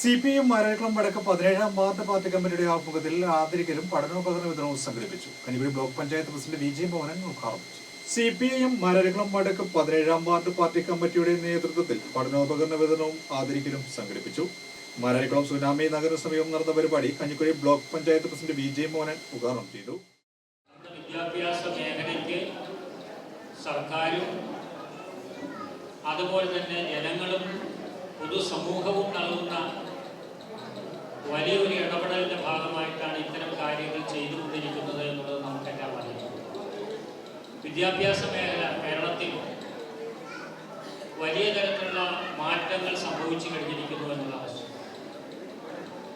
C P M Marakkulam വടക്ക് പതിനേഴാം ward party കമ്മിറ്റിയുടെ ആഭിമുഖ്യത്തിൽ ആദരിക്കലും പഠനോപകരണ വിതരണവും സംഘടിപ്പിച്ചു. കനിപ്പിടി block panchayat president V J Mohanan ഉദ്ഘാടനം സി പി ഐ എം വടക്ക് പതിനേഴാം വാർഡ് പാർട്ടി കമ്മിറ്റിയുടെ നേതൃത്വത്തിൽ പഠനോപകരണ വിതരണവും ആദരിക്കലും സംഘടിപ്പിച്ചു. മരക്കുളം സുനാമി നഗര സമീപം നടന്ന പരിപാടി Kanjikuzhi block panchayat president V J Mohanan ഉദ്ഘാടനം ചെയ്തു. വിദ്യാഭ്യാസ മേഖലയ്ക്ക് സർക്കാരും അതുപോലെ തന്നെ ജനങ്ങളും പൊതുസമൂഹവും നൽകുന്ന വലിയൊരു ഇടപെടലിന്റെ ഭാഗമായിട്ടാണ് ഇത്തരം കാര്യങ്ങൾ ചെയ്തുകൊണ്ടിരിക്കുന്നത് എന്നുള്ളത് നമുക്കെല്ലാം അറിയാം. വിദ്യാഭ്യാസ മേഖല കേരളത്തിൽ വലിയ തരത്തിലുള്ള മാറ്റങ്ങൾ സംഭവിച്ചു കഴിഞ്ഞിരിക്കുന്നു എന്നുള്ള ആവശ്യം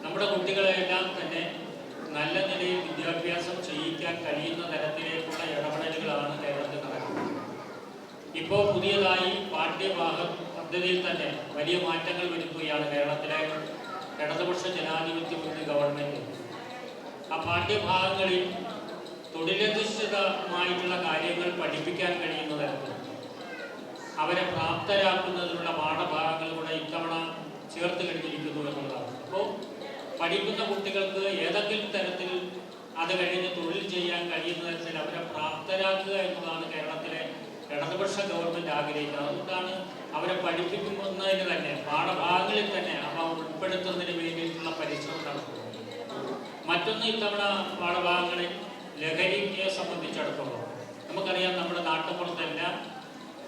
നമ്മുടെ കുട്ടികളെല്ലാം തന്നെ നല്ല നിലയിൽ വിദ്യാഭ്യാസം ചെയ്യിക്കാൻ കഴിയുന്ന തരത്തിലേക്കുള്ള ഇടപെടലുകളാണ് കേരളത്തിൽ നടക്കുന്നത്. ഇപ്പോൾ പുതിയതായി പാഠ്യഭാഗ പദ്ധതിയിൽ തന്നെ വലിയ മാറ്റങ്ങൾ വരുത്തുകയാണ് കേരളത്തിലെ ഇടതുപക്ഷ ജനാധിപത്യ മുന്നണി ഗവൺമെന്റ് ആ പാഠ്യഭാഗങ്ങളിൽ തൊഴിലധിഷ്ഠിതമായിട്ടുള്ള കാര്യങ്ങൾ പഠിപ്പിക്കാൻ കഴിയുന്ന തരത്തിൽ അവരെ പ്രാപ്തരാക്കുന്നതിനുള്ള പാഠഭാഗങ്ങൾ കൂടെ ഇത്തവണ ചേർത്ത് കഴിഞ്ഞിരിക്കുന്നു എന്നുള്ളതാണ്. അപ്പോൾ പഠിക്കുന്ന കുട്ടികൾക്ക് ഏതെങ്കിലും തരത്തിൽ അത് കഴിഞ്ഞ് തൊഴിൽ ചെയ്യാൻ കഴിയുന്ന തരത്തിൽ അവരെ പ്രാപ്തരാക്കുക എന്നതാണ് കേരളത്തിലെ ഇടതുപക്ഷ ഗവൺമെന്റ് ആഗ്രഹിക്കുന്നത്. അതുകൊണ്ടാണ് അവരെ പഠിപ്പിക്കുന്നതിന് തന്നെ പാഠഭാഗങ്ങളിൽ തന്നെ അവ ഉൾപ്പെടുത്തുന്നതിന് വേണ്ടിയിട്ടുള്ള പരിശ്രമം നടത്തുന്നത് മറ്റൊന്ന് ഇത്തവണ പാഠഭാഗങ്ങളിൽ ലഹരിയെ സംബന്ധിച്ചിടത്തോളം. നമുക്കറിയാം നമ്മുടെ നാട്ടുപുറത്തെല്ലാം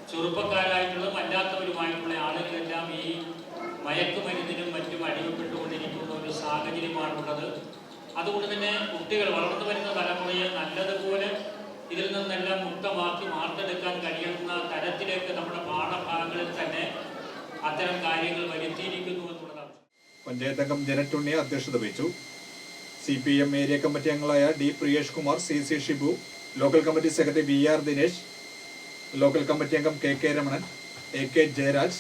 ചെറുപ്പക്കാരായിട്ടുള്ളതും അല്ലാത്തവരുമായിട്ടുള്ള ആളുകളെല്ലാം ഈ മയക്കുമരുന്നിനും മറ്റും അടിമപ്പെട്ടുകൊണ്ടിരിക്കുന്ന ഒരു സാഹചര്യമാണുള്ളത്. അതുകൊണ്ട് തന്നെ കുട്ടികൾ വളർന്നു വരുന്ന തലമുറയെ നല്ലതുപോലെ നമ്മുടെ പാഠഭാഗങ്ങളിൽ തന്നെ അത്തരം കാര്യങ്ങൾ വരുത്തിയിരിക്കുന്നു എന്നുള്ളതാണ്. പഞ്ചായത്ത് അംഗം ജനറ്റുണ്ണി അധ്യക്ഷത വഹിച്ചു. C P M area committee അംഗങ്ങളായ D Priyesh Kumar C C Shibu local committee secretary V R Dinesh local committee അംഗം K K Ramanan A K Jayaraj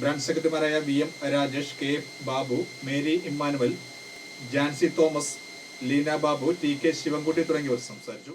branch സെക്രട്ടറിമാരായ V M Rajesh K Babu Mary Emmanuel Jancy Thomas Leena Babu T K Sivankutty തുടങ്ങിയവർ സംസാരിച്ചു.